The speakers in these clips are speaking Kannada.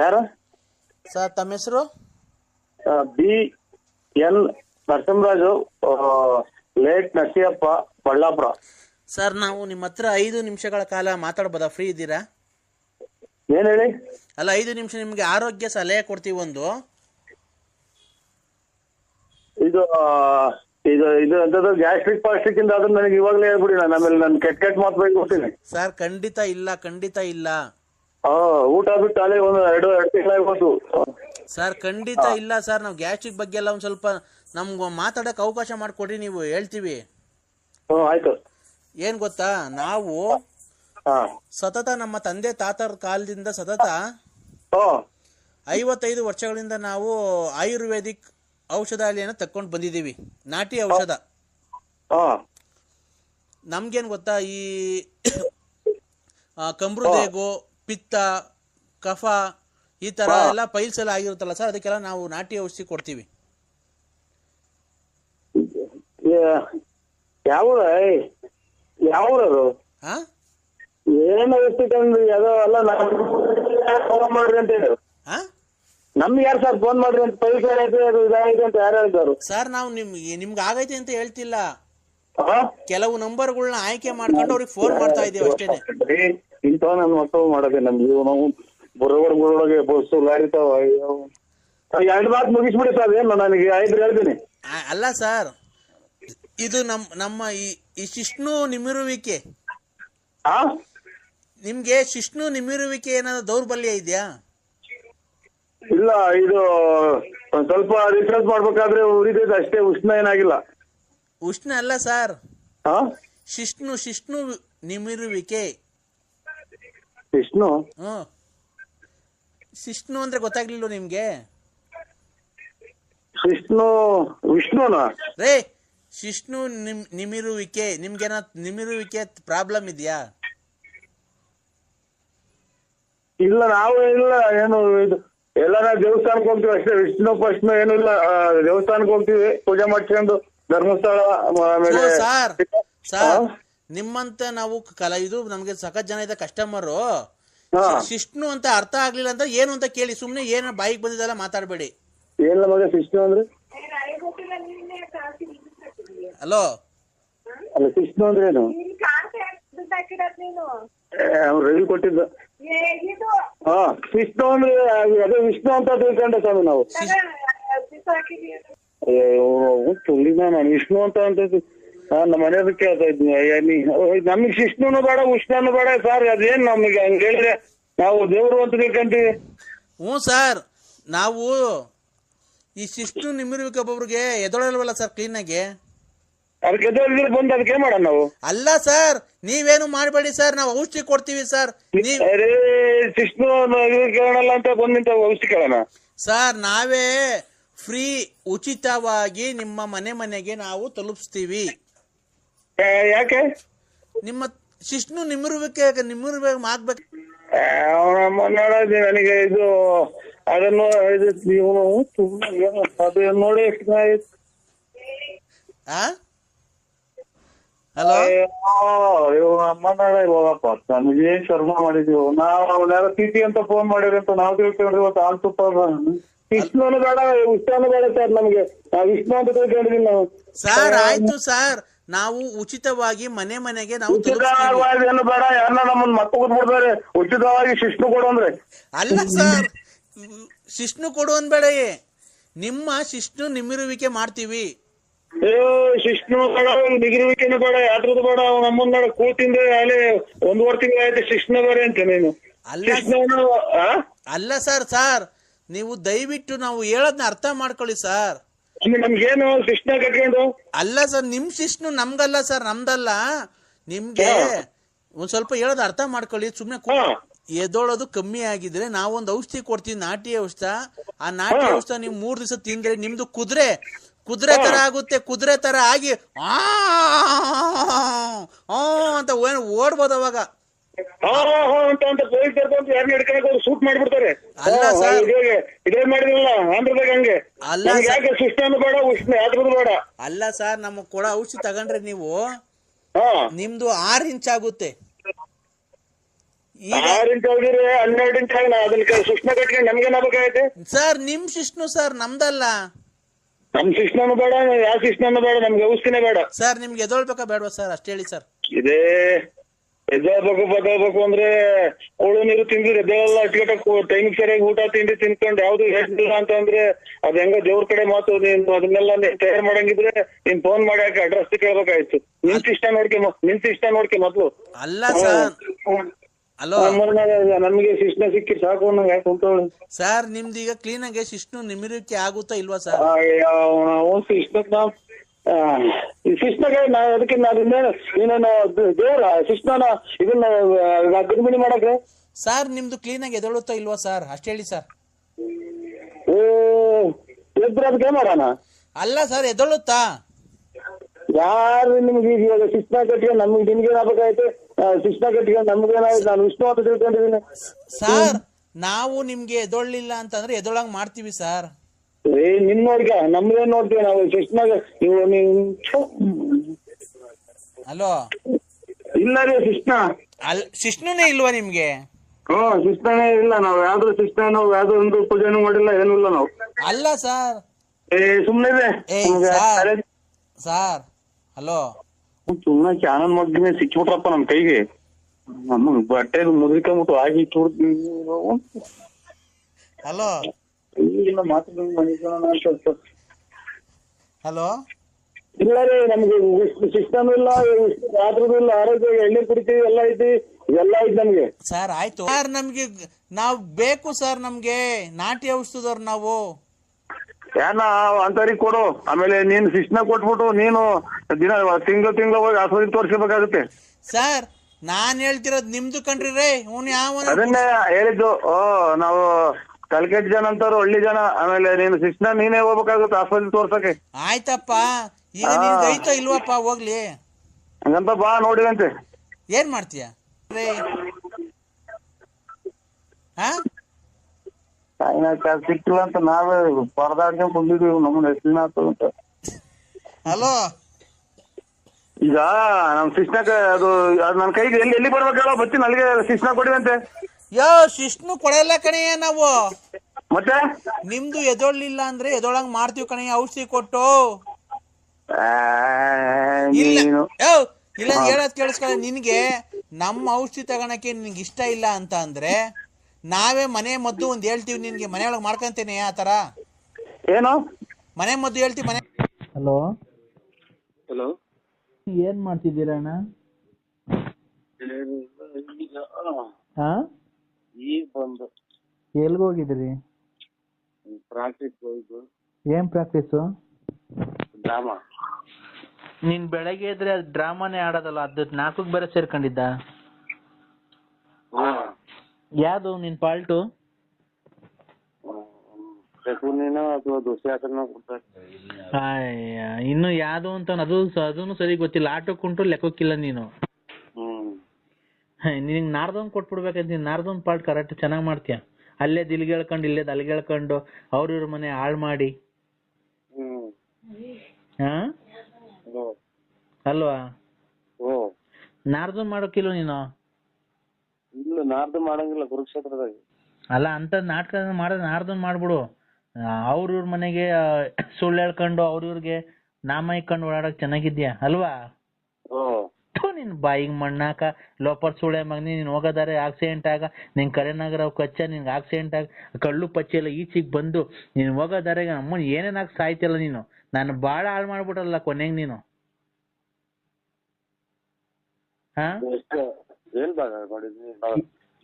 ಯಾರ? ಸರ್ ತಮ್ಮ ಹೆಸರು? B L Narasimharaju late Narasiyappa Ballapura. Sir ನಾವು ನಿಮ್ಮ ಹತ್ರ ಐದು ನಿಮಿಷಗಳ ಕಾಲ ಮಾತಾಡಬಹುದ ಫ್ರೀ ಇದ್ದೀರಾ? ಏನ್ ಹೇಳಿ? ಅಲ್ಲ ಐದು ನಿಮಿಷ ನಿಮಗೆ ಆರೋಗ್ಯ ಸಲಹೆ ಕೊಡ್ತೀವಿ ಒಂದು. ಇದು ಆ, ಇದು ಇದು ಎಂತದ್ದು ಗ್ಯಾಸ್ಟ್ರಿಕ್ ಪಾಸ್ಟ್ರಿಕ್ ಇಂದ ಅದನ್ನ ನನಗೆ ಇವಾಗಲೇ ಹೇಳ್ಬಿಡಿ ನಾನು ಆಮೇಲೆ ನಾನು ಕೆಟ್ಟ ಕೆಟ್ಟ ಮಾತು ಬೈಕ್ ಕೊಡ್ತೀನಿ. ಸರ್ ಖಂಡಿತ ಇಲ್ಲ ಖಂಡಿತ ಇಲ್ಲ. ಹಾ ಊಟ ಬಿಟ್ಟು ಅಲ್ಲೇ ಒಂದು ಎರಡು ಎರಡು ತಿಂಗಳಾಗ್ಬೋದು ಸರ್ ಖಂಡಿತ ಇಲ್ಲ ಸರ್ ನಾವು ಗ್ಯಾಸ್ಟ್ರಿಕ್ ಬಗ್ಗೆ ಎಲ್ಲ ಒಂದ್ ಸ್ವಲ್ಪ ನಮ್ಗೆ ಮಾತಾಡಕ್ ಅವಕಾಶ ಮಾಡಿಕೊಡ್ರಿ ನೀವು ಹೇಳ್ತೀವಿ. ಏನ್ ಆಯ್ತು. ಏನು ಗೊತ್ತಾ ನಾವು ಹಾ. ಸತತ ನಮ್ಮ ತಂದೆ ತಾತರ ಕಾಲದಿಂದ ಸತತ ಐವತ್ತೈದು ವರ್ಷಗಳಿಂದ ನಾವು ಆಯುರ್ವೇದಿಕ್ ಔಷಧಾಲಯನ ತಕ್ಕೊಂಡು ಬಂದಿದ್ದೀವಿ. ನಾಟಿ ಔಷಧ. ನಮ್ಗೇನ್ ನಮ್ಗೇನು ಗೊತ್ತಾ ಈ ಕಂಬ್ರು ಕಂಬ್ರುದೇಗು ಪಿತ್ತ ಕಫ ಈ ತರ ಎಲ್ಲ ಪೈಲ್ಸ್ ಎಲ್ಲ ಆಗಿರುತ್ತಲ್ಲ ಸರ್ ಅದಕ್ಕೆಲ್ಲ ನಾವು ನಾಟಿ ಔಷಧಿ ಕೊಡ್ತೀವಿ. ಯಾವ ಹಾ ಏನು ಅಲ್ಲ ಫೋನ್ ಮಾಡ್ರಿ ಅಂತ ಹೇಳಿ. ಹಾ ನಮ್ಗೆ ಯಾರು ಸರ್ ಫೋನ್ ಮಾಡ್ರಿ ಅಂತ ಪೈಸೆ ಐತೆ ಅದು ಇದಾಗಿದೆ ಅಂತ ಯಾರು ಹೇಳಿದ್ರು ಸರ್ ನಾವು ನಿಮ್ಗೆ ನಿಮ್ಗೆ ಆಗೈತೆ ಅಂತ ಹೇಳ್ತಿಲ್ಲ. ಕೆಲವು ನಂಬರ್ಗಳನ್ನ ಆಯ್ಕೆ ಮಾಡ್ಕೊಂಡು ಅವ್ರಿಗೆ ಫೋನ್ ಮಾಡ್ತಾ ಇದೀವಿ ಅಷ್ಟೇನೆ. ಇಂಥ ನನ್ನ ಮಕ್ಕಳು ಮಾಡದೆ ನಮ್ ಜೀವನ. ಬರೋಬರ್ ಗುರೊಳಗೆ ಬಸ್ಸು ಲಾರಿ ತಾವ. ಎರಡು ಮಾತು ಮುಗಿಸ್ಬಿಡಿ ಸರ್ ಏನು ನನಗೆ? ಐದು ಹೇಳ್ತೀನಿ. ಆ- ಅಲ್ಲ ಸರ್ ಇದು ನಮ್ ನಮ್ಮ ಈ ಈ ಶಿಷ್ಣು ನಿಮಿರುವಿಕೆ. ಹಾ ನಿಮ್ಗೆ ಶಿಷ್ಣು ನಿಮಿರುವಿಕೆ ಏನಾದ್ರು ದೌರ್ಬಲ್ಯ ಇದೆಯಾ? ಇಲ್ಲ ಇದು ಒಂದ್ ಸ್ವಲ್ಪ ರಿಸರ್ಚ್ ಮಾಡ್ಬೇಕಾದ್ರೆ ಉರಿದೈತೆ ಅಷ್ಟೇ ಉಷ್ಣ ಏನಾಗಿಲ್ಲ. ಉಷ್ಣ ಅಲ್ಲ ಸರ್. ಹಾ ಶಿಷ್ಣು ಶಿಷ್ಣು ನಿಮಿರುವಿಕೆ. ವಿಷ್ಣು ಹ್ಮ್ ಶಿಷ್ಣು ಅಂದ್ರೆ ಗೊತ್ತಾಗ್ಲಿಲ್ಲ ನಿಮ್ಗೆ? ವಿಷ್ಣು ವಿಷ್ಣುನಾ? ರೇ ಶಿಷ್ಣು ನಿಮ್ ನಿಮಿರುವಿಕೆ ನಿಮ್ಗೇನ ನಿಮಿರುವಿಕೆ ಪ್ರಾಬ್ಲಮ್ ಇದೆಯಾ? ಇಲ್ಲ ನಾವು ಇಲ್ಲ ಏನು ಇದು ಎಲ್ಲ ನಾವು ದೇವಸ್ಥಾನಕ್ಕೆ ಹೋಗ್ತೀವಿ ಅಷ್ಟೇ ವಿಷ್ಣು ಪ್ರಶ್ನೆ ಏನು ಇಲ್ಲ ಆ, ದೇವಸ್ಥಾನಕ್ಕೆ ಹೋಗ್ತೀವಿ ಪೂಜೆ ಮಾಡ್ಕೊಂಡು ಧರ್ಮಸ್ಥಳ ಆಮೇಲೆ ಸರ್ ಸರ್ ಹಾ? ನಿಮ್ಮಂತ ನಾವು ಕಲ ಇದು ನಮ್ಗೆ ಸಖತ್ ಜನ ಇದೆ ಕಸ್ಟಮರು ಶಿಷ್ಣು ಅಂತ ಅರ್ಥ ಆಗ್ಲಿಲ್ಲ ಅಂತ ಏನು ಅಂತ ಕೇಳಿ ಸುಮ್ನೆ ಏನ ಬಾಯಿಗೆ ಬಂದಿದ್ದಲ್ಲ ಮಾತಾಡಬೇಡಿ. ಏನ್ ಮಗ ವಿಷ್ಣು ಅಂದ್ರೆ? ಹಲೋ ಅಲ್ಲ ಅಂದ್ರೆ ಏನು? ರವಿ ಕೊಟ್ಟಿದ್ದ. ಹಾ ವಿಷ್ಣು ಅಂದ್ರೆ ಅದೇ ವಿಷ್ಣು ಅಂತ ತಿಳ್ಕೊಂಡೆ ಸ್ವಾಮಿ ನಾವು. ಸುಳ್ಳಿನ ನಾನು ವಿಷ್ಣು ಅಂತ ಅಂತ ನಮ್ಮ ಮನೆಯದು ಕೇಳ್ತಾ ಇದ್ನಿ ನಮಗೆ ಶಿಷ್ಣುನು ಬೇಡ ಉಷ್ಣನು ಬೇಡ ಸರ್ ಅದೇನ್ ನಮಗೆ ಹಂಗ ಹೇಳಿದ್ರೆ ನಾವು ದೇವರು ಅಂತ ತಿಳ್ಕೊಂತೀವಿ? ಹ್ಞೂ ಸರ್ ನಾವು ಈ ಶಿಷ್ಣು ನಿಮಿರುವಿಕೆ ಒಬ್ಬೊಬ್ರಿಗೆ ಎದೊಳಲ್ವಲ್ಲ ಸರ್ ಕ್ಲೀನಾಗಿ ಅದಕ್ಕೆ ಎದೊಳಿದ್ರೆ ಬಂದು ಅದಕ್ಕೆ ಮಾಡೋಣ ನಾವು? ಅಲ್ಲ ಸರ್ ನೀವೇನು ಮಾಡಬೇಡಿ ಸರ್ ನಾವು ಔಷಧಿ ಕೊಡ್ತೀವಿ ಸರ್. ನೀವ್ ಅರೇ ಶಿಷ್ಣು ಇದು ಕೇಳೋಣಲ್ಲ ಅಂತ ಬಂದ್ ನಿಂತ ಔಷಧಿ ಕೇಳೋಣ. ಸರ್ ನಾವೇ ಫ್ರೀ ಉಚಿತವಾಗಿ ನಿಮ್ಮ ಮನೆ ಮನೆಗೆ ನಾವು ತಲುಪಿಸ್ತೀವಿ. ಯಾಕೆ? ನಿಮ್ಮ ಶಿಷ್ಣು ನಿಮ್ಮಿರ್ಬೇಕು ಯಾಕೆ ನಿಮ್ಮಿರ್ಬೇಕು ಆಗ್ಬೇಕು ನೋಡೋದು ನನಗೆ ಇದು ಅದನ್ನು ಇದು ಇವನು ಸುಮ್ಮನೆ ಏನೋ ಅದು ನೋಡಿ ಎಷ್ಟು ಆಯ್ತು. ಆ? ಹಲೋ? ಅಯ್ಯೋ ಅಮ್ಮ ನಾಡ ಹೋಗಪ್ಪ. ನಮ್ಗೆ ಶರ್ಮ ಮಾಡಿದೀವಿ ನಾವು ಅವನ್ಯಾರ ಟಿಟಿ ಅಂತ ಫೋನ್ ಮಾಡಿರಿ ಅಂತ ನಾವ್ ತಿಳ್ಕೊಂಡ್ರಿ ಇವತ್ತು ಆಲ್ ಸೂಪರ್ ವಿಷ್ಣುನು ಬೇಡ ವಿಷ್ಣುನು ಬೇಡ ಸರ್ ನಮ್ಗೆ. ನಾವು ವಿಷ್ಣು ಅಂತ ತಿಳ್ಕೊಂಡಿದೀವಿ ನಾವು. ಸರ್ ಆಯ್ತು ಸರ್. ನಾವು ಉಚಿತವಾಗಿ ಮನೆ ಮನೆಗೆ ನಾವು ಉಚಿತವಾಗಿ ಏನು ಬೇಡ ಯಾರನ್ನ ನಮ್ಮನ್ನ ಮತ್ತೆ ಉಚಿತವಾಗಿ ಶಿಷ್ಣು ಕೊಡು ಅಂದ್ರೆ. ಅಲ್ಲ ಸರ್ ಶಿಷ್ಣು ಕೊಡು ಅನ್ಬೇಡ ನಿಮ್ಮ ಶಿಷ್ಣು ನಿಮಿರುವಿಕೆ ಮಾಡ್ತೀವಿ. ಏ ಶಿಷ್ಣು ಬೇಡ ನಿಗಿರುವಿಕೆನು ಬೇಡ ಯಾತ್ರದ್ದು ಬೇಡ. ಅವ್ನು ನಮ್ಮನ್ನ ಕೂತಿಂದ ಅಲ್ಲಿ ಒಂದೂವರೆ ತಿಂಗಳು ಆಯ್ತು ಶಿಷ್ಣು ಬೇರೆ ಅಂತ ನೀನು. ಅಲ್ಲ ಅಲ್ಲ ಸರ್ ಸರ್ ನೀವು ದಯವಿಟ್ಟು ನಾವು ಹೇಳೋದನ್ನ ಅರ್ಥ ಮಾಡ್ಕೊಳ್ಳಿ ಸರ್. ಅಂದ್ರೆ ನಮ್ಗೇನು ಕಟ್ಕೊಂಡು ಅಲ್ಲ ಸರ್ ನಿಮ್ ಶಿಷ್ಣು ನಮ್ಗಲ್ಲ ಸರ್ ನಮ್ದಲ್ಲ ನಿಮ್ಗೆ ಒಂದ್ ಸ್ವಲ್ಪ ಹೇಳೋದು ಅರ್ಥ ಮಾಡ್ಕೊಳ್ಳಿ ಸುಮ್ನೆ ಕೂ- ಹಾ ಎದೋಳೋದು ಕಮ್ಮಿ ಆಗಿದ್ರೆ ನಾವೊಂದು ಔಷಧಿ ಕೊಡ್ತೀವಿ ನಾಟಿ ಔಷಧ ಆ ನಾಟಿ. ಔಷಧ ನೀವು ಮೂರ್ ದಿವಸ ತಿಂದ್ರೆ ನಿಮ್ದು ಕುದುರೆ ಕುದುರೆ ತರ ಆಗುತ್ತೆ ಕುದುರೆ ತರ ಆಗಿ ಆ ಆ ಅಂತ ಓಡ್ಬೋದು ಅವಾಗ ಹಾ ಹಾ ಹಾ ಅಂತ ಅಂತ ಪೊಲೀಸ್ ಅಂತ ಯಾರನ್ನ ಹಿಡ್ಕೊಳಕ್ ಅವ್ರು ಶೂಟ್ ಮಾಡ್ಬಿಡ್ತಾರೆ. ಅಲ್ಲ ಸರ್. ಇದೇ ಇದೇ ಮಾಡಿದ್ರಲ್ಲ ಆಂಧ್ರದಾಗ ಹಂಗೆ. ಅಲ್ಲ ನಮ್ಗೆ ಸರ್. ಯಾಕೆ ಶಿಷ್ಟನು ಬೇಡ ಉಷ್ಣ ಯಾತ್ರದ್ದು ಬೇಡ. ಅಲ್ಲ ಸರ್ ನಮಗ್ ಕೊಡೋ ಔಷಧಿ ತಗೊಂಡ್ರೆ ನೀವು ಹಾ. ನಿಮ್ದು ಆರ್ ಇಂಚ್ ಆಗುತ್ತೆ. ಈಗ ಆರು ಇಂಚ್ ಹೋಗಿರಿ ಹನ್ನೆರಡು ಇಂಚ್ ಆಗಿ ನಾ ಅದನ್ನ ಶಿಶ್ನ ಕಟ್ಕೊಂಡು ನಮ್ಗೆ ನಾಬೇಕಾಗೈತೆ ಸರ್ ನಿಮ್ ಶಿಷ್ಣು ಸರ್ ನಮ್ದಲ್ಲ. ನಮ್ ಶಿಷ್ಣನು ಬೇಡ ಯಾವ ಶಿಷ್ಣನು ಬೇಡ ನಮ್ಗೆ ಔಷಧಿನೇ ಬೇಡ. ಸರ್ ನಿಮ್ಗೆ ಎದೊಳ್ಬೇಕಾ ಬೇಡವಾ ಸರ್ ಅಷ್ಟೇ ಹೇಳಿ ಸರ್ ಇದೇ ಎದ್ದೇಳ್ಬೇಕು ಬದಲ್ಬೇಕು ಅಂದ್ರೆ ಕೊಳು ನೀರು ತಿಂದ್ರೆ ಎದ್ದೇಳಲ್ಲ ಅಟ್ಕಟ್ಟಕ್ಕೆ ಟೈಮಿಗೆ ಸರಿಯಾಗಿ ಊಟ ತಿಂಡಿ ತಿನ್ಕೊಂಡು ಯಾವ್ದು ಹೇಳ್ತಿಲ್ಲ ಅಂತ ಅಂದ್ರೆ ಅದ್ ಹೆಂಗ ದೇವ್ರ ಕಡೆ ಮಾತು ನೀನ್ ಅದನ್ನೆಲ್ಲ ನೀನ್ ತಯಾರು ಮಾಡಂಗಿದ್ರೆ ನೀನ್ ಫೋನ್ ಮಾಡಿ ಯಾಕೆ ಅಡ್ರೆಸ್ ಕೇಳ್ಬೇಕಾಯ್ತು. ನಿಂತ ಇಷ್ಟ ನೋಡ್ಕೆ ನಿಂತ ಇಷ್ಟ ನೋಡ್ಕೆ ಮೊದ್ಲು ಅಲ್ಲ ನಮ್ಗೆ ಶಿಶ್ನ ಸಿಕ್ಕಿ ಸಾಕು ಯಾಕೆ ಸರ್ ನಿಮ್ದು ಈಗ ಕ್ಲೀನ್ ಆಗಿ ಶಿಷ್ಣು ರೀತಿ ಆಗುತ್ತಾ ಇಲ್ವಾ ಸರ್? ಶಿಶ್ನಕ್ ನಾ ಅದಕ್ಕೆ ನಾನು ನೀನು ದೇವ್ರ ಶಿಶ್ನನ ಇದನ್ನ ಗರ್ಭಿಣಿ ಮಾಡಕ್ಕೆ ಸರ್ ನಿಮ್ದು ಕ್ಲೀನ್ ಆಗಿ ಎದೊಳುತ್ತಾ ಇಲ್ವಾ ಸರ್ ಅಷ್ಟೇ ಹೇಳಿ ಸರ್ ಓ ಎದ್ರ ಅದಕ್ಕೆ ಮಾಡೋಣ? ಅಲ್ಲ ಸರ್ ಎದೊಳುತ್ತಾ? ಯಾರು ನಿಮ್ಗೆ ಈಗ ಇವಾಗ ಶಿಸ್ನ ಕಟ್ಕೊಂಡು ನಮ್ಗೆ ನಿಮ್ಗೆ ಏನಾಗಬೇಕಾಯ್ತು? ಶಿಸ್ನ ಕಟ್ಕೊಂಡು ನಮ್ಗೆ ಏನಾಯ್ತು? ನಾನು ವಿಷ್ಣು ಅಂತ ತಿಳ್ಕೊಂಡಿದ್ದೀನಿ. ಸರ್ ನಾವು ನಿಮ್ಗೆ ಎದೊಳ್ಳಿಲ್ಲ ಅಂತಂದ್ರೆ ಎದೊಳಂಗ್ ಮಾಡ್ತೀವಿ ಸರ್ ಏ ನಿಮ್ಮವ್ರಿಗೆ ನಮ್ದೇ ನೋಡ್ತೀವಿ ನಾವು? ಶಿಸ್ನಾಗ ನೀವು ನೀವು ಹಲೋ? ಇಲ್ಲ ರೀ ಅಲ್ ಶಿಷ್ಣುನೇ ಇಲ್ವಾ ನಿಮ್ಗೆ? ಹ್ಮ್ ಶಿಸ್ತಾನೇ ಇಲ್ಲ ನಾವು. ಯಾವ್ದು ಶಿಸ್ತ ನಾವು ಯಾವ್ದು ಒಂದು ಪೂಜೆನೂ ಮಾಡಿಲ್ಲ ಏನೂ ಇಲ್ಲ ನಾವು. ಅಲ್ಲ ಸರ್. ಏ ಸುಮ್ನೆ ಏ, ನಮ್ಗೆ ಸಾರ್. ಹಲೋ? ಸುಮ್ನೆ ಚಾನಲ್ ಮಗ್ಗಿನೇ ಸಿಕ್ಬಿಟ್ರಪ್ಪ ನಮ್ ಕೈಗೆ. ನಮ್ಮ ಬಟ್ಟೆ ಮುದ್ರಿಕೊಂಬಿಟ್ಟು ಆಗಿ ಹಲೋ? ಈಗಿನ ಮಾತು ಮನಿಕೋಣ ಅಂತ ಹಲೋ? ಇಲ್ಲ ರೀ ನಮ್ಗೆ ಸಿಸ್ಟಮ್ ಇಲ್ಲ ರಾತ್ರಿದು ಇಲ್ಲ ಆರೋಗ್ಯ ಎಣ್ಣೆ ಕುಡಿತೀವಿ ಎಲ್ಲ ಐತಿ ಎಲ್ಲ ಐತಿ ನಮ್ಗೆ. ಸರ್ ಆಯ್ತು. ಸರ್ ನಮ್ಗೆ ನಾವ್ ಬೇಕು ಸರ್ ನಮ್ಗೆ. ನಾಟಿ ಔಷಧದವ್ರು ನಾವು. ಏನ ಅಂತರಿ ಕೊಡು. ಆಮೇಲೆ ನೀನ್ ಶಿಕ್ಷಣ ಕೊಟ್ಬಿಟ್ಟು ನೀನು ದಿನ ತಿಂಗಳು ತಿಂಗಳು ಹೋಗಿ ಆಸ್ಪತ್ರೆ ತೋರಿಸಬೇಕಾಗುತ್ತೆ ಸರ್ ನಾನ್ ಹೇಳ್ತಿರೋದ್ ನಿಮ್ದು ಕಣ್ರಿ ರೇ. ಅವ್ನು ಯಾವ ಅದನ್ನೇ ಹೇಳಿದ್ದು. ಓ ನಾವು ಕಲ್ಕೆಟ್ ಜನ ಅಂತಾರ ಹಳ್ಳಿ ಜನ. ಆಮೇಲೆ ನೀನು ಶಿಕ್ಷಣ ನೀನೇ ಹೋಗ್ಬೇಕಾಗುತ್ತೆ ಆಸ್ಪತ್ರೆ ತೋರ್ಸಕ್ಕೆ. ಆಯ್ತಪ್ಪ. ಈಗ ನಿನ್ಗೆ ಐತೋ ಇಲ್ವಪ್ಪ ಹೋಗ್ಲಿ. ಹಂಗಂತ ಬಾ ನೋಡಿದಂತೆ ಏನ್ ಮಾಡ್ತೀಯ? ರೇ ಸಿಕ್ಕಿಲ್ಲ ಅಂತ ನಾವೇ ಪರದಾಡ್ಕೊಂಡ್ ಕುಂದಿದ್ವಿ ನಮ್ಮನ್ನ ಹೆಸರಿನ ಅಂತ. ಹಲೋ? ಈಗ ನಮ್ ಶಿಕ್ಷಣಕ್ಕೆ ಅದು ಅದು ನನ್ನ ಕೈಗೆ ಎಲ್ಲಿ ಎಲ್ಲಿ ಬರ್ಬೇಕು ಹೇಳೋ ಬರ್ತೀನಿ ಅಲ್ಲಿಗೆ ಶಿಸ್ನ ಕೊಡಿದಂತೆ ಯೋ ಶಿಷ್ಣು ಕೊಡಲ್ಲ ಕಣಯ್ಯ ನಾವು. ಮತ್ತೆ? ನಿಮ್ದು ಎದೊಳ್ಳಿಲ್ಲ ಅಂದ್ರೆ ಎದೊಳಂಗ್ ಮಾಡ್ತೀವಿ ಕಣಯ್ಯ ಔಷಧಿ ಕೊಟ್ಟು. ಇಲ್ಲ. ನೀನು. ಯೋ, ಇಲ್ಲ ಹೇಳೋದ್ ಕೇಳಿಸ್ಕೊಳ್ಳ ನಿನ್ಗೆ ನಮ್ಮ ಔಷಧಿ ತಗೋಣಕ್ಕೆ ನಿನ್ಗೆ ಇಷ್ಟ ಇಲ್ಲ ಅಂತ ಅಂದ್ರೆ ನಾವೇ ಮನೆ ಮದ್ದು ಒಂದ್ ಹೇಳ್ತೀವಿ ನಿನ್ಗೆ ಮನೆಯೊಳಗೆ ಮಾಡ್ಕೊಂತೇನೆ ಆ ತರ. ಏನು? ಮನೆ ಮದ್ದು ಹೇಳ್ತೀವಿ ಮನೆ ಹಲೋ. ಹಲೋ. ಏನ್ ಮಾಡ್ತಿದ್ದೀರಾ ಅಣ್ಣ ಹಾ? ಈಗ ಬಂದು. ಎಲ್ಗ್ ಹೋಗಿದ್ರಿ? ಪ್ರಾಕ್ಟೀಸ್ ಹೋಯ್ತು ಏನ್ ಪ್ರಾಕ್ಟೀಸು ಡ್ರಾಮಾ ನೀನ್ ಬೆಳಗ್ಗೆ ಇದ್ರೆ ಅದು ಡ್ರಾಮಾನೇ ಆಡೋದಲ್ಲ ಅದು ನಾಲ್ಕು ಬೇರೆ ಸೇರ್ಕೊಂಡಿದ್ದ? ಯಾವ್ದು ನಿನ್ ಪಾಲ್ಟು ಶಕುನಿನ ಅಥವಾ ದುಶ್ಯಾಸನ ಕೊಡ್ತಾರೆ ಅಯ್ಯ, ಇನ್ನು ಯಾವ್ದು ಅಂತ ಅದು ಅದೂ ಸರಿ ಗೊತ್ತಿಲ್ಲ. ಆಟಕ್ಕುಂಟು ಲೆಕ್ಕಕ್ಕಿಲ್ಲ ನೀನು. ನಿನಗೆ ನಾರ್ದೊಂದು ಕೊಟ್ಬಿಡ್ಬೇಕಂತ ನೀನು ನಾರ್ದೊಂದು ಪಾರ್ಟ್ ಕರೆಕ್ಟ್ ಚೆನ್ನಾಗಿ ಮಾಡ್ತೀಯ? ಅಲ್ಲೇ ದಿಲ್ಗೇಳ್ಕೊಂಡು ಇಲ್ಲೇ ಅಲ್ಲಿಗೆ ಹೇಳ್ಕೊಂಡು ಅವ್ರ ಇವ್ರ ಮನೆ ಹಾಳು ಮಾಡಿ. ಹ್ಮ್. ಹಾ? ಓ ಅಲ್ವಾ? ಓ ಮಾಡೋಕಿಲ್ಲ ನೀನು? ಇಲ್ಲ ನಾರ್ದು ಮಾಡಂಗಿಲ್ಲ ಕುರುಕ್ಷೇತ್ರದಾಗ. ಅಲ್ಲ ಅಂತ ನಾಟಕ ಮಾಡೋದು ನಾರ್ದನ್ ಮಾಡ್ಬಿಡು. ಅವ್ರ ಇವ್ರ ಮನೆಗೆ ಸುಳ್ಳು ಹೇಳ್ಕೊಂಡು ಅವ್ರ ಇವ್ರಿಗೆ ನಾಮ ಇಕ್ಕೊಂಡು ಓಡಾಡಕ್ ಚೆನ್ನಾಗಿದ್ಯಾ? ಅಲ್ವಾ? ನಿನ್ ಬಾಯಿಗೆ ಮಣ್ಣಾಕ ಲೋಪರ್ ಸುಳೆ ಮಗ್ನಿ ನೀನ್ ಹೋಗೋದಾರೆ ಆಕ್ಸಿಡೆಂಟ್ ಆಗ ನಿನ್ ಕರೆನಾಗರ ಕಚ್ಚ ನಿನ್ಗೆ ಆಕ್ಸಿಡೆಂಟ್ ಆಗ ಕಳ್ಳು ಪಚ್ಚೆ ಎಲ್ಲ ಈಚೆಗೆ ಬಂದು ನೀನ್ ಹೋಗೋದಾರೆ ಅಮ್ಮನ್ ಏನೇನಾಗ ಸಾಯ್ತಿಲ್ಲ ನೀನು? ನಾನು ಬಾಳ ಹಾಳು ಮಾಡ್ಬಿಟ್ರಲ್ಲ ಕೊನೆಗೆ ನೀನು.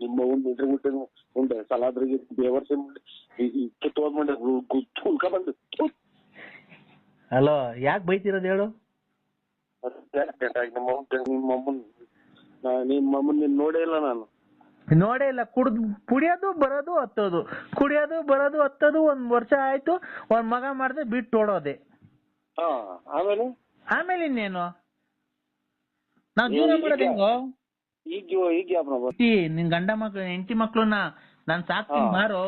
ನಿಮ್ಮ ಒಂದು ಇಂಟರ್ ಬಿಟ್ಟು ಉಂಡೆ ಸಲಾದ್ರಿಗೆ ಉಲ್ಕ ಬಂದು ಹಲೋ ಯಾಕೆ ಬೈತಿರೋದು ಹೇಳು? ನಿಮ್ಮ ನಿಮ್ಮ ಅಮ್ಮನ್ ನಿಮ್ಮ ಅಮ್ಮನ್ ನೀನ್ ನೋಡೇ ಇಲ್ಲ ನಾನು ನೋಡೇ ಇಲ್ಲ ಕುಡ್ದು ಕುಡಿಯೋದು ಬರೋದು ಹತ್ತೋದು ಕುಡಿಯೋದು ಬರೋದು ಹತ್ತೋದು ಒಂದ್ ವರ್ಷ ಆಯ್ತು ಒಂದ್ ಮಗ ಮಾಡ್ದೆ ಬಿಟ್ಟು ಓಡೋದೆ. ಹಾ ಆಮೇಲೆ? ಆಮೇಲೆ ಇನ್ನೇನು? ನಾವ್ ಜೀವನ ಮಾಡೋದು ಹೆಂಗೋ? ಈಗ ಈಗ ಯಾವ ಹೆಂಡ್ತಿ, ನಿನ್ ಗಂಡ ಮಕ್ಳು ಹೆಂಡತಿ ಮಕ್ಳನ್ನ ನಾನ್ ಸಾಕ್ತೀನಿ ಮಾರು.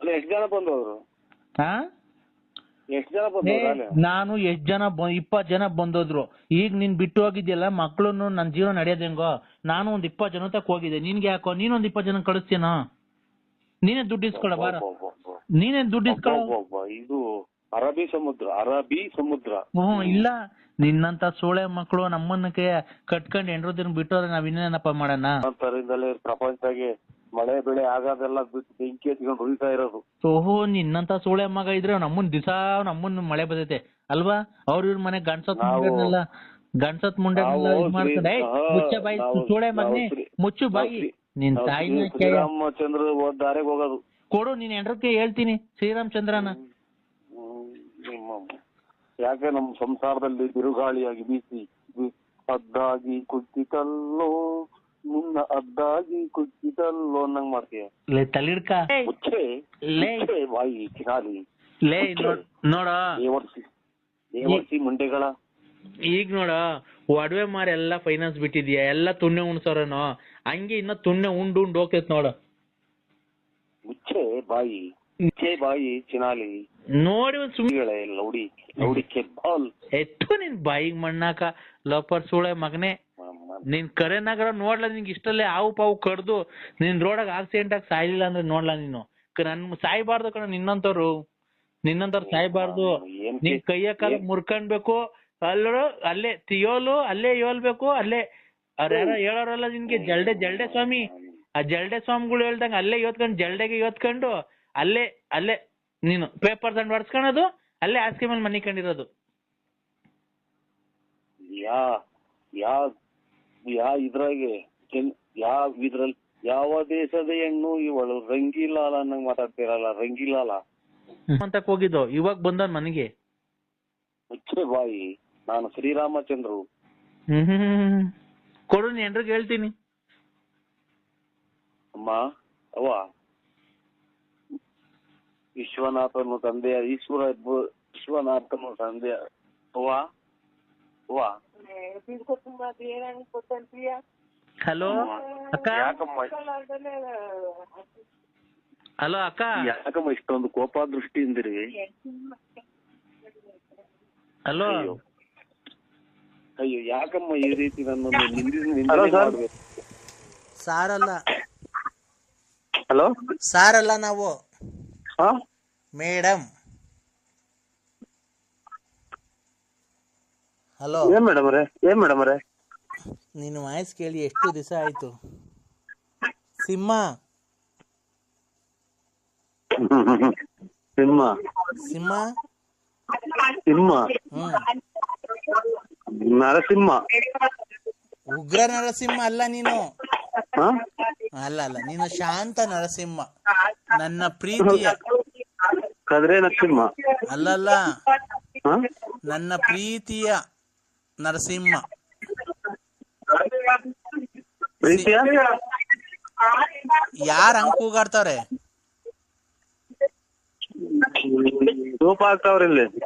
ಅಲ್ಲ ಎಷ್ಟ್ ಜನ ಬಂದವ್ರು? ಹಾ ಎಷ್ಟ್ ಜನ ಏ, ಬಂದ್ರು ನಾನು? ಎಷ್ಟ್ ಜನ ಇಪ್ಪತ್ ಜನ ಬಂದೋದ್ರು. ಈಗ ನೀನ್ ಬಿಟ್ಟು ಹೋಗಿದ್ಯಲ್ಲ ಮಕ್ಳುನು ನನ್ ಜೀವನ ನಡೆಯೋದ್ ಹೆಂಗೋ? ನಾನು ಒಂದ್ ಇಪ್ಪತ್ ಜನ ತಕ್ ಹೋಗಿದ್ದೆ. ನಿನ್ಗೆ ಯಾಕೋ? ನೀನೊಂದ್ ಇಪ್ಪತ್ ಜನ ಕಳಿಸ್ತೀನ ನೀನೇ ದುಡ್ಡು ಇಸ್ಕೊಳ ಬಾರ. ನೀನೇ ದುಡ್ಡು ಇಸ್ಕೊಳ. ಇದು ಅರಬ್ಬಿ ಸಮುದ್ರ ಅರಬಿ ಸಮುದ್ರ. ಹ್ಮ್ ಇಲ್ಲ. ನಿನ್ನಂತ ಸೋಳೆ ಮಕ್ಳು ನಮ್ಮನ್ನಕ್ಕೆ ಕಟ್ಕೊಂಡು ಎಂಡ್ರು ದಿನ ಬಿಟ್ಟೋದ್ರೆ ನಾವ್ ಇನ್ನೇನಪ್ಪ ಮಾಡೋಣ? ಪ್ರಪಂಚದಾಗೆ ಮಳೆ ಬೆಳೆ ಆಗೋದೆಲ್ಲ ಬಿಟ್ಟು ಬೆಂಕಿ ಹಚ್ಕೊಂಡು ಉರಿತಾ ಇರೋದು. ಓಹೋ ನಿನ್ನಂತ ಸೂಳೆ ಮಗ ಇದ್ರೆ ನಮ್ಮನ್ ದಿಸಾ ನಮ್ಮನ್ ಮಳೆ ಬದೈತೆ ಅಲ್ವಾ? ಅವ್ರ ಇವ್ರ ಮನೆ ಗಂಡ್ಸತ್ ಮುಂಡೆಲ್ಲ ಗಣಸತ್ ಗಂಡ್ಸತ್ ಇದ್ ಏಯ್, ಶ್ರೀ- ಮುಚ್ಚ ಬಾಯಿ ಸೂಳೆ ಮಗನೇ ಮುಚ್ಚು ಬಾಯಿ. ನಿನ್ ತಾಯಿನ ಶ್ರೀರಾಮಚಂದ್ರ ದಾರಿಗೆ ಹೋಗೋದು. ಕೊಡು ನೀನ್ ಎಂಡ್ರಕ್ಕೆ ಹೇಳ್ತೀನಿ ಶ್ರೀರಾಮಚಂದ್ರನ. ಯಾಕೆ ನಮ್ ಸಂಸಾರದಲ್ಲಿ ಬಿರುಗಾಳಿಯಾಗಿ ಬೀಸಿ ಅದ್ದಾಗಿ ಕುಗ್ಗಿತಲ್ಲೋ ನಿನ್ನ ಅದ್ದಾಗಿ ಕುಗ್ಗಿತಲ್ಲೋ ನಂಗ್ ಮಾಡ್ತೀಯ. ಲೇ ತಲಿಡ್ಕ? ಮುಚ್ಚೆ ಲೇ. ಮುಚ್ಚೆ ಬಾಯಿ ಕಿರಾಲಿ. ಲೇ ನೋಡ್ ನೋಡ. ದೇವರ್ಸಿ ದೇವರ್ಸಿ ಮುಂಡೆಗಳ. ಈಗ ನೋಡ ಒಡವೆ ಮಾರಿ ಎಲ್ಲಾ ಫೈನಾನ್ಸ್ ಬಿಟ್ಟಿದ್ಯಾ? ಎಲ್ಲಾ ತುಣ್ಣೆ ಉಣ್ಸೋರೇನೋ? ಹಂಗೆ ಇನ್ನ ತುಣ್ಣೆ ಉಂಡು ಉಂಡು ಹೋಗ್ತೈತ್ ನೋಡ. ಮುಚ್ಚೆ ಬಾಯಿ. ಬಾಯಿ ಚಿನಾಲಿ ನೋಡಿ ಒಂದ್ ಸುಮ್ಮನೆ ಲೌಡಿ ಲೌಡಿ ಕೆಬ್ಬಾಲ್ ಎತ್ತು ನಿನ್ ಬಾಯಿಗ್ ಮಣ್ಣಾಕ ಲೋಪರ್ ಸೂಳೆ ಮಗನೇ. ನಿನ್ ಕರೆನಾಗರ ನೋಡ್ಲ ನಿನ್ಗೆ ಇಷ್ಟಲ್ಲೇ ಹಾವು ಪಾವು ಕಡ್ದು ನಿನ್ ರೋಡಾಗ ಆಕ್ಸಿಡೆಂಟ್ ಆಗಿ ಸಾಯ್ಲಿಲ್ಲ ಅಂದ್ರೆ ನೋಡ್ಲಾ ನೀನು. ನನ್ ಸಾಯ್ಬಾರ್ದು ಕಣ ನಿನ್ನಂತವ್ರು. ನಿನ್ನಂತವ್ರು ಸಾಯ್ಬಾರ್ದು. ನಿನ್ ಕೈಯ ಕಾಲ ಮುರ್ಕಣ್ಬೇಕು ಅಲ್ಲೋ ಅಲ್ಲೇ ತಿಯೋಲು ಅಲ್ಲೇ ಯೋಲ್ಬೇಕು ಅಲ್ಲೇ ಅವ್ರ ಯಾರೋ ಹೇಳೋರಲ್ಲ ನಿನ್ಗೆ ಜಲ್ಡೆ ಜಲ್ಡೆ ಸ್ವಾಮಿ. ಆ ಜಲ್ಡೆ ಸ್ವಾಮಿಗಳು ಹೇಳ್ದಂಗ ಅಲ್ಲೇ ಇವತ್ಕೊಂಡು ಜಲ್ಡೆಗೆ ಇವತ್ಕೊಂಡು ಅಲ್ಲೇ ಅಲ್ಲೇ ನೀನು ಪೇಪರ್ ತಂಡ್ ಹೊಡ್ಸ್ಕೊಳೋದು ಅಲ್ಲೇ ಹಾಸಿಗೆ ಮೇಲೆ ಮನಿ ಕಂಡಿರೋದು ಯಾ ಯಾ ಯಾ ಇದ್ರಾಗೆ ಕೆಲ್- ಯಾವ ಇದ್ರಲ್ಲಿ ಯಾವ ದೇಶದ ಹೆಣ್ಣು ಇವಳು? ರಂಗಿಲಾಲ ಅನ್ನಂಗ್ ಮಾತಾಡ್ತಿರಲ್ಲ ರಂಗಿಲಾಲ. ಅಂತ ಹೋಗಿದ್ದು? ಇವಾಗ ಬಂದ ಮನೆಗೆ? ಮುಚ್ಚೆ ಬಾಯಿ. ನಾನು ಶ್ರೀರಾಮಚಂದ್ರು. ಹ್ಮ್ ಕೊಡು ನೀ ಎಲ್ರಿಗೂ ಹೇಳ್ತೀನಿ. ಅಮ್ಮ ಅವ್ವ. ವಿಶ್ವನಾಥನು ತಂದೆಯ ಈಶ್ವರ ವಿಶ್ವನಾಥನು ತಂದೆಯ. ಹಲೋ ಅಕ್ಕ? ಯಾಕಮ್ಮ? ಹಲೋ ಅಕ್ಕ? ಯಾಕಮ್ಮ ಇಷ್ಟೊಂದು ಕೋಪ ದೃಷ್ಟಿಯಿಂದಿರಿ? ಹಲೋ? ಅಯ್ಯೋ. ಅಯ್ಯೋ ಯಾಕಮ್ಮ ಈ ರೀತಿ ನನ್ನ ನಿಂದಿಸಿ ಸಾರಲ್ಲ. ಹಲೋ? ಸಾರಲ್ಲ ನಾವು. ಹಾ? Madam hello. ಏನ್ ಮೇಡಮ್ ಅವರೇ? ಏನ್ ಮೇಡಮ್ ಅವರೇ? ನಿನ್ನ ವಾಯ್ಸ್ ಕೇಳಿ ಎಷ್ಟು ದಿವಸ ಆಯ್ತು? ಸಿಂಹ. ಸಿಂಹ. ಸಿಂಹ? ಸಿಂಹ. ಹ್ಮ್. ನರಸಿಂಹ. ಉಗ್ರ ನರಸಿಂಹ ಅಲ್ಲ ನೀನು? ಹಾ? ಅಲ್ಲ ಅಲ್ಲ. ನೀನು ಶಾಂತ ನರಸಿಂಹ. ನನ್ನ ಪ್ರೀತಿಯ. ಕದ್ರೆ ನರಸಿಂಹ ಅಲ್ಲಲ್ಲ. ಹಾ? ನನ್ನ ಪ್ರೀತಿಯ ನರಸಿಂಹ. ಪ್ರೀತಿಯ? ಯಾರ ಹಂಗ್ ಕೂಗಾಡ್ತಾವ್ರೆ ಧೂಪ ಹಾಕ್ತಾವ್ರಿ ಇಲ್ಲಿ.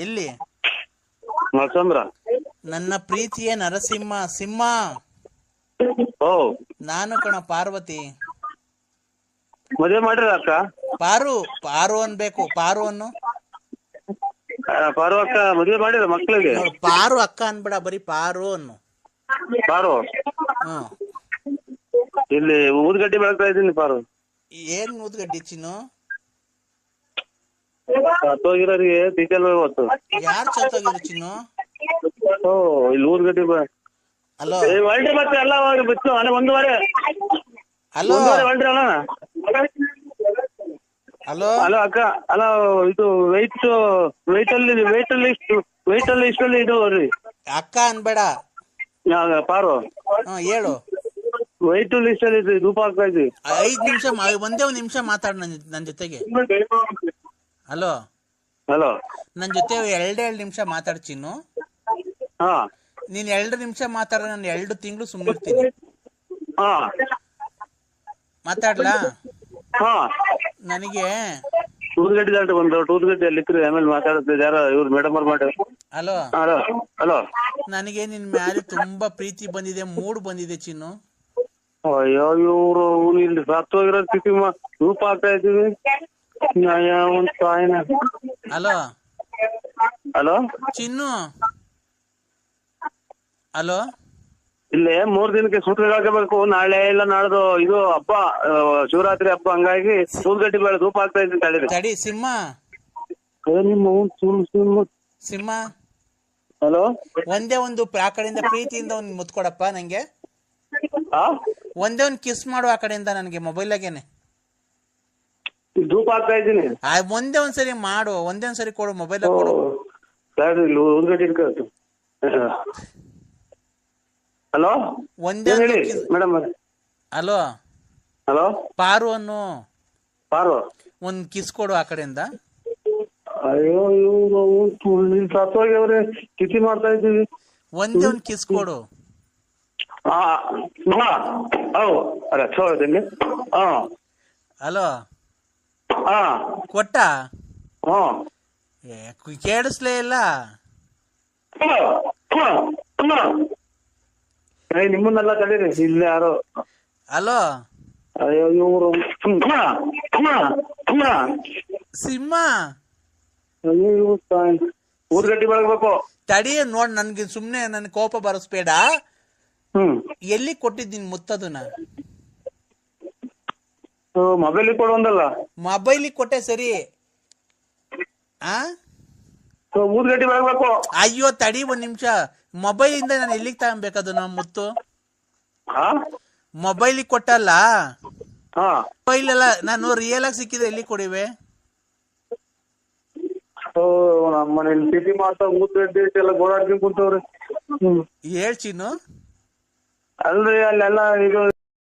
ಎಲ್ಲಿ? ನರಸಂದ್ರ. ನನ್ನ ಪ್ರೀತಿಯ ನರಸಿಂಹ. ಸಿಂಹ. ಓ. ನಾನು ಕಣ ಪಾರ್ವತಿ. ಮದುವೆ ಮಾಡಿರ ಅಕ್ಕ? ಪಾರು ಪಾರು ಅನ್ಬೇಕು ಪಾರು ಅನ್ನು? ಪಾರು ಅಕ್ಕ ಮದುವೆ ಮಾಡಿರ ಮಕ್ಕಳಿಗೆ ನೋಡು ಪಾರು ಅಕ್ಕ ಅನ್ಬೇಡ ಬರೀ ಪಾರು ಅನ್ನು. ಪಾರು? ಹ್ಮ್ ಇಲ್ಲಿ ಊದ್ಗಡ್ಡಿ ಬೆಳಗ್ತಾ ಇದ್ದೀನಿ ಪಾರು. ಏನ್ ಊದ್ಗಡ್ಡಿ ಚಿನ್ನು? ಸತ್ತೋಗಿರೋರಿಗೆ ಟೀಚರ್ ಇವತ್ತು ಯಾರ್ ಚತ್ತೋಗಿರು ಚಿನ್ನು? ಓ ಇಲ್ಲಿ ಊದ್ಗಡ್ಡಿ ಬ- ಹಲೋ. ಏ, ಮತ್ತೆ ಎಲ್ಲ ಹೋಗಿ ಬಿತ್ತು ಅಲ್ಲ ಒಂದೂವರೆ ಹಲೋ. ಒಂದೂವರೆ ಹೊಲ್ಡ್ರಿ ಅಲ್ಲ ಹಲೋ? ಹಲೋ ಅಕ್ಕ ಹಲೋ ಇದು ವೆಯ್ಟ್ ವೆಯ್ಟ್ ಅಲ್ಲಿ ವೆಯ್ಟ್ ಅಲ್ಲಿ ಇಷ್ಟು ವೆಯ್ಟ್ ಅಲ್ಲಿ ಇಷ್ಟಲ್ಲಿ ಇದು ರೀ. ಅಕ್ಕ ಅನ್ಬೇಡ. ಪಾರು. ಹಾ ಹೇಳು. ವೆಯ್ಟ್ ಲಿಸ್ಟ್ ಅಲ್ಲಿ ಇದು ಧೂಪ ಹಾಕ್ತಾ ಇದ್ರಿ. ಐದ್ ನಿಮಿಷ ಒಂದೇ ಒಂದ್ ನಿಮಿಷ ಮಾತಾಡ ನನ್ ನನ್ ಜೊತೆಗೆ. ಹಲೋ? ಹಲೋ? ನನ್ ಜೊತೆ ಎರಡೆರಡು ನಿಮಿಷ ಮಾತಾಡ್ ಚಿನ್ನು ಹಾ. ನೀನ್ ಎರಡು ನಿಮಿಷ ಮಾತಾಡ ನಾನು ಎರಡು ತಿಂಗಳು ಸುಮ್ಮನಿರ್ತೀನಿ ಹಾ. ಮಾತಾಡ್ಲಾ? ಹಾ. ನನಗೆ ಊದ್ಗಡ್ಡಿ ದಾಟಿ ಬಂದ್ರು. ಊದ್ಗಡ್ಡಿ ಅಲ್ಲಿ ಇಕ್ರಿ ಆಮೇಲೆ ಮಾತಾಡುತ್ತೆ. ಯಾರ ಇವ್ರು ಮೇಡಮ್ ಅವ್ರು ಮಾಡಿ ಹಲೋ? ಹಲೋ? ಹಲೋ? ನನಗೆ ನಿನ್ ಮ್ಯಾಲೆ ತುಂಬಾ ಪ್ರೀತಿ ಬಂದಿದೆ ಮೂಡ್ ಬಂದಿದೆ ಚಿನ್ನು. ಅಯ್ಯೋ ಇವ್ರು ಅವ್ನು ಇಲ್ಲಿ ಸತ್ತೋಗಿರೋ ಸ್ಥಿತಿ ಮಾ ಆಗ್ತಾ ಇದ್ದೀವಿ. ನ್ಯಾಯ ಒಂದ್ ತಾಯಿನ. ಹಲೋ? ಹಲೋ? ಚಿನ್ನು? ಹಲೋ? ಇಲ್ಲಿ ಮೂರ್ ದಿನಕ್ಕೆ ಸೂತ್ರ ಹಾಕಬೇಕು ನಾಳೆ ಇಲ್ಲ ನಾಡ್ದು ಇದು ಹಬ್ಬ ಶಿವರಾತ್ರಿ ಹಬ್ಬ ಹಂಗಾಗಿ ಸೂಲ್ಗಡ್ಡಿ ಬೇಳೆ ಧೂಪ ಆಗ್ತಾ ಇದ್ದೀನಿ ತಡೀರಿ. ತಡಿ ಸಿಂಹ. ನಿಮ್ಮ ಸಿಂಹ. ಹಲೋ? ಒಂದೇ ಒಂದು ಆ ಕಡೆಯಿಂದ ಪ್ರೀತಿಯಿಂದ ಒಂದು ಮುತ್ಕೊಡಪ್ಪ ನಂಗೆ. ಆ? ಒಂದೇ ಒಂದು ಕಿಸ್ ಮಾಡು ಆ ಕಡೆಯಿಂದ ನನಗೆ ಮೊಬೈಲಾಗೇನೆ ಧೂಪ ಆಗ್ತಾ ಇದ್ದೀನಿ. ಆ ಒಂದೇ ಒಂದ್ ಸರಿ ಮಾಡು ಒಂದೇ ಒಂದ್ ಸರಿ ಕೊಡು ಮೊಬೈಲ್ ಕೊಡು. ಸರ್ ಇಲ್ಲಿ ಊದ್ಗಡ್ಡಿ ಇಟ್ಕೊಳ್ತು ಹಲೋ? ಒಂದೇ ಹೇಳಿ ಮೇಡಮ್ ಹಲೋ? ಹಲೋ? ಪಾರು ಅನ್ನು ಪಾರು? ಒಂದ್ ಕಿಸ್ ಕೊಡು ಆ ಕಡೆಯಿಂದ. ಅಯ್ಯೋ ಇವ್ರು ಸತ್ತೋಗ್ಯವ್ರೆ ಕಿಸಿ ಮಾಡ್ತಾ ಇದ್ದೀವಿ ಒಂದೇ ಒಂದ್ ಕಿಸ್ ಕೊಡು. ಹಲೋ? ಕೊಟ್ಟ? ಕೇಳಿಸ್ಲೇ ಇಲ್ಲ. ಏ ನಿಮ್ಮನ್ನೆಲ್ಲ ತಡೀರಿ ಇಲ್ಲ ಯಾರು. ಹಲೋ? ಅಯ್ಯೋ ಇವರು. ಸಿಂಹ? ಅಯ್ಯೋ ಇವ್ರು ತಾಯಿ. ಬೆಳಗ್ಬೇಕು. ತಡಿ ನೋಡ್ ನನ್ಗೆ ಸುಮ್ನೆ ನನ್ ಕೋಪ ಬರಸ್ಬೇಡ. ಹ್ಮ್. ಎಲ್ಲಿ ಕೊಟ್ಟಿದ್ದೀನಿ ಮುತ್ತದನ್ನ? ಮೊಬೈಲ್ ಕೊಡು ಒಂದಲ್ಲ ಮೊಬೈಲಿಗೆ ಕೊಟ್ಟೆ ಸರಿ. ಆ? ಊದ್ಗಡ್ಡಿ ಬರಬೇಕು ಅಯ್ಯೋ ತಡಿ ಒಂದ್ ನಿಮಿಷ. ಮೊಬೈಲ್ ಇಂದ ನಾನು ಎಲ್ಲಿಗೆ ಅದು ನಮ್ಮ ಮುತ್ತು? ಹಾ? ಮೊಬೈಲ್ ಕೊಟ್ಟಲ್ಲ? ಹಾ. ಮೊಬೈಲ್ ಎಲ್ಲ ನಾನು ರಿಯಲ್ ಆಗಿ ಸಿಕ್ಕಿದ್ರೆ ಎಲ್ಲಿ ಕೊಡಿವೆ? ಓ ನಮ್ಮ ಮನೇಲಿ ತಿಥಿ ಮಾಡ್ತಾ ಊದ್ಗಡ್ಡಿ ಎಲ್ಲ ಕುಂತವ್ರೆ. ಹ್ಮ್ ಹೇಳ್ ಚಿನ್ನು. ಅಲ್ರಿ ಅಲ್ಲೆಲ್ಲ ಇದು